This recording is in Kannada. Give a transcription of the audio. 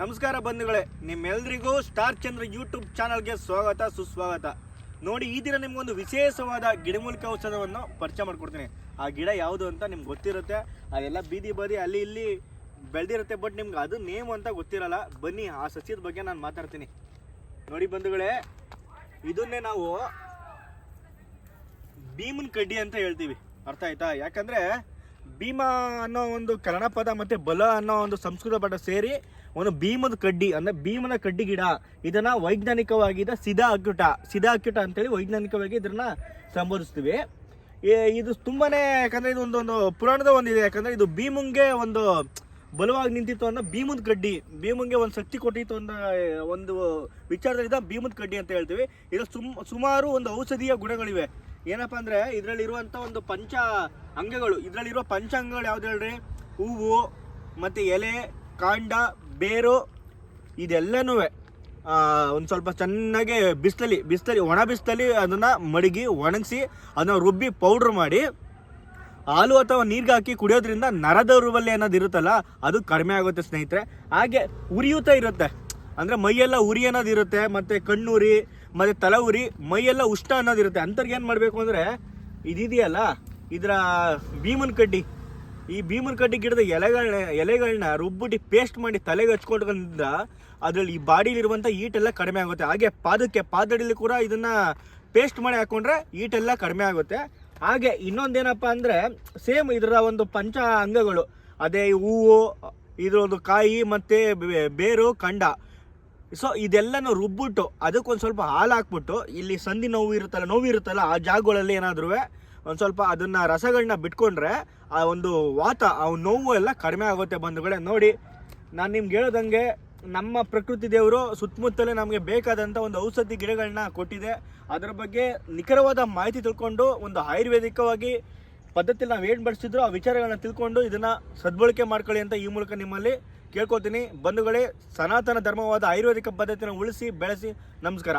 ನಮಸ್ಕಾರ ಬಂಧುಗಳೇ ನಿಮ್ಮೆಲ್ಲರಿಗೂ ಸ್ಟಾರ್ ಚಂದ್ರ ಯೂಟ್ಯೂಬ್ ಚಾನಲ್ಗೆ ಸ್ವಾಗತ, ಸುಸ್ವಾಗತ. ನೋಡಿ, ಈ ದಿನ ನಿಮ್ಗೊಂದು ವಿಶೇಷವಾದ ಗಿಡಮೂಲಿಕ ಔಷಧವನ್ನು ಪರಿಚಯ ಮಾಡ್ಕೊಡ್ತೀನಿ. ಆ ಗಿಡ ಯಾವುದು ಅಂತ ನಿಮ್ಗೆ ಗೊತ್ತಿರುತ್ತೆ, ಅದೆಲ್ಲ ಬೀದಿ ಬದಿ ಅಲ್ಲಿ ಇಲ್ಲಿ ಬೆಳೆದಿರುತ್ತೆ ಬಟ್ ನಿಮ್ಗೆ ಅದು ನೇಮ್ ಅಂತ ಗೊತ್ತಿರಲ್ಲ, ಬನ್ನಿ, ಆ ಸಸ್ಯದ ಬಗ್ಗೆ ನಾನು ಮಾತಾಡ್ತೀನಿ. ನೋಡಿ ಬಂಧುಗಳೇ, ಇದನ್ನೇ ನಾವು ಭೀಮನ್ ಕಡ್ಡಿ ಅಂತ ಹೇಳ್ತೀವಿ. ಅರ್ಥ ಆಯ್ತಾ? ಯಾಕಂದ್ರೆ ಭೀಮ ಅನ್ನೋ ಒಂದು ಕನ್ನಡ ಪದ ಮತ್ತೆ ಬಲ ಅನ್ನೋ ಒಂದು ಸಂಸ್ಕೃತ ಪದ ಸೇರಿ ಒಂದು ಭೀಮದ ಕಡ್ಡಿ, ಅಂದ್ರೆ ಭೀಮನ ಕಡ್ಡಿ ಗಿಡ, ಇದನ್ನ ವೈಜ್ಞಾನಿಕವಾಗಿ ಇದ ಸಿದಾ ಅಕ್ಯುಟ ಸಿದಾ ಅಕ್ಯುಟ ಅಂತೇಳಿ ವೈಜ್ಞಾನಿಕವಾಗಿ ಇದನ್ನ ಸಂಬೋಧಿಸ್ತೀವಿ. ಇದು ತುಂಬಾನೇ ಯಾಕಂದ್ರೆ ಇದು ಒಂದು ಒಂದು ಪುರಾಣದ ಒಂದಿದೆ. ಯಾಕಂದ್ರೆ ಇದು ಭೀಮಂಗೆ ಒಂದು ಬಲವಾಗಿ ನಿಂತಿತ್ತು ಅನ್ನೋ ಭೀಮದ ಕಡ್ಡಿ, ಭೀಮಂಗೆ ಒಂದು ಶಕ್ತಿ ಕೊಟ್ಟಿತ್ತು ಅನ್ನೋ ಒಂದು ವಿಚಾರದಲ್ಲಿದ್ದ ಭೀಮದ ಕಡ್ಡಿ ಅಂತ ಹೇಳ್ತೀವಿ. ಇದು ಸುಮ್, ಸುಮಾರು ಒಂದು ಔಷಧೀಯ ಗುಣಗಳಿವೆ. ಏನಪ್ಪ ಅಂದರೆ ಇದರಲ್ಲಿರುವಂಥ ಒಂದು ಪಂಚ ಅಂಗಗಳು, ಇದರಲ್ಲಿರುವ ಪಂಚ ಅಂಗಗಳು ಯಾವ್ದು ಹೇಳ್ರಿ? ಹೂವು ಮತ್ತು ಎಲೆ, ಕಾಂಡ, ಬೇರು ಇದೆಲ್ಲನೂ ಒಂದು ಸ್ವಲ್ಪ ಚೆನ್ನಾಗಿ ಬಿಸಿಲಲ್ಲಿ ಬಿಸಿಲಲ್ಲಿ, ಒಣ ಬಿಸಿಲಲ್ಲಿ ಅದನ್ನು ಮಡಗಿ, ಒಣಗಿಸಿ, ಅದನ್ನ ರುಬ್ಬಿ ಪೌಡ್ರ್ ಮಾಡಿ, ಹಾಲು ಅಥವಾ ನೀರಿಗೆ ಹಾಕಿ ಕುಡಿಯೋದ್ರಿಂದ ನರದೌರ್ಬಲ್ಯ ಅನ್ನೋದು ಇರುತ್ತಲ್ಲ, ಅದು ಕಡಿಮೆ ಆಗುತ್ತೆ ಸ್ನೇಹಿತರೆ. ಹಾಗೆ ಉರಿಯೂತ ಇರುತ್ತೆ. ಅಂದರೆ ಮೈಯೆಲ್ಲ ಉರಿ ಅನ್ನೋದು ಇರುತ್ತೆ, ಮತ್ತು ಕಣ್ಣುರಿ ಮತ್ತು ತಲೆ ಉರಿ ಮೈಯೆಲ್ಲ ಉಷ್ಣ ಅನ್ನೋದು ಇರುತ್ತೆ ಅಂಥವ್ರಿಗೆ ಏನು ಮಾಡಬೇಕು ಅಂದರೆ, ಇದಿದೆಯಲ್ಲ, ಇದರ ಭೀಮನ್ ಕಡ್ಡಿ. ಈ ಭೀಮನ್ ಕಡ್ಡಿ ಗಿಡದ ಎಲೆಗಳನ್ನ ಎಲೆಗಳನ್ನ ರುಬ್ಬಿಟ್ಟು ಪೇಸ್ಟ್ ಮಾಡಿ ತಲೆಗೆ ಹಚ್ಕೊಂಡ್ರಿಂದ ಅದರಲ್ಲಿ ಈ ಬಾಡಿಲಿರುವಂಥ ಈಟೆಲ್ಲ ಕಡಿಮೆ ಆಗುತ್ತೆ. ಹಾಗೆ ಪಾದಕ್ಕೆ, ಪಾದಡಿಲಿ ಕೂಡ ಇದನ್ನ ಪೇಸ್ಟ್ ಮಾಡಿ ಹಾಕೊಂಡ್ರೆ ಈಟೆಲ್ಲ ಕಡಿಮೆ ಆಗುತ್ತೆ. ಹಾಗೆ ಇನ್ನೊಂದೇನಪ್ಪ ಅಂದರೆ, ಸೇಮ್ ಇದರ ಒಂದು ಪಂಚ ಅಂಗಗಳು. ಅದೇ ಹೂವು ಇದ್ರ ಒಂದು ಕಾಯಿ ಮತ್ತು ಬೇರು, ಕಂಡ. ಸೊ ಇದೆಲ್ಲನೂ ರುಬ್ಬಿಟ್ಟು, ಅದಕ್ಕೊಂದು ಸ್ವಲ್ಪ ಹಾಲು ಹಾಕ್ಬಿಟ್ಟು, ಇಲ್ಲಿ ಸಂಧಿ ನೋವು ಇರುತ್ತಲ್ಲ ನೋವು ಇರುತ್ತಲ್ಲ, ಆ ಜಾಗಗಳಲ್ಲಿ ಏನಾದ್ರೂ, ಒಂದು ಸ್ವಲ್ಪ ಅದನ್ನ ರಸಗಳನ್ನ ಬಿಟ್ಕೊಂಡ್ರೆ, ಆ ಒಂದು ವಾತ, ಆ ನೋವು ಎಲ್ಲ ಕಡಿಮೆ ಆಗುತ್ತೆ ಬಂಧುಗಳೇ. ನೋಡಿ, ನಾನು ನಿಮ್ಗೆ ಹೇಳೋದಂಗೆ, ನಮ್ಮ ಪ್ರಕೃತಿ ದೇವರು ಸುತ್ತಮುತ್ತಲೇ ನಮಗೆ ಬೇಕಾದಂಥ ಒಂದು ಔಷಧಿ ಗಿಡಗಳನ್ನ ಕೊಟ್ಟಿದೆ. ಅದರ ಬಗ್ಗೆ ನಿಖರವಾದ ಮಾಹಿತಿ ತಿಳ್ಕೊಂಡು, ಒಂದು ಆಯುರ್ವೇದಿಕವಾಗಿ ಪದ್ಧತಿಯಲ್ಲಿ ನಾವು ಏನು ಬಳಸಿದ್ರು ಆ ವಿಚಾರಗಳನ್ನ ತಿಳ್ಕೊಂಡು ಇದನ್ನ ಸದ್ಬಳಕೆ ಮಾಡ್ಕೊಳ್ಳಿ ಅಂತ ಈ ಮೂಲಕ ನಿಮ್ಮಲ್ಲಿ ಕೇಳ್ಕೊತೀನಿ ಬಂಧುಗಳೇ ಸನಾತನ ಧರ್ಮವಾದ ಆಯುರ್ವೇದಿಕ ಪದ್ಧತಿನ ಉಳಿಸಿ ಬೆಳೆಸಿ ನಮಸ್ಕಾರ.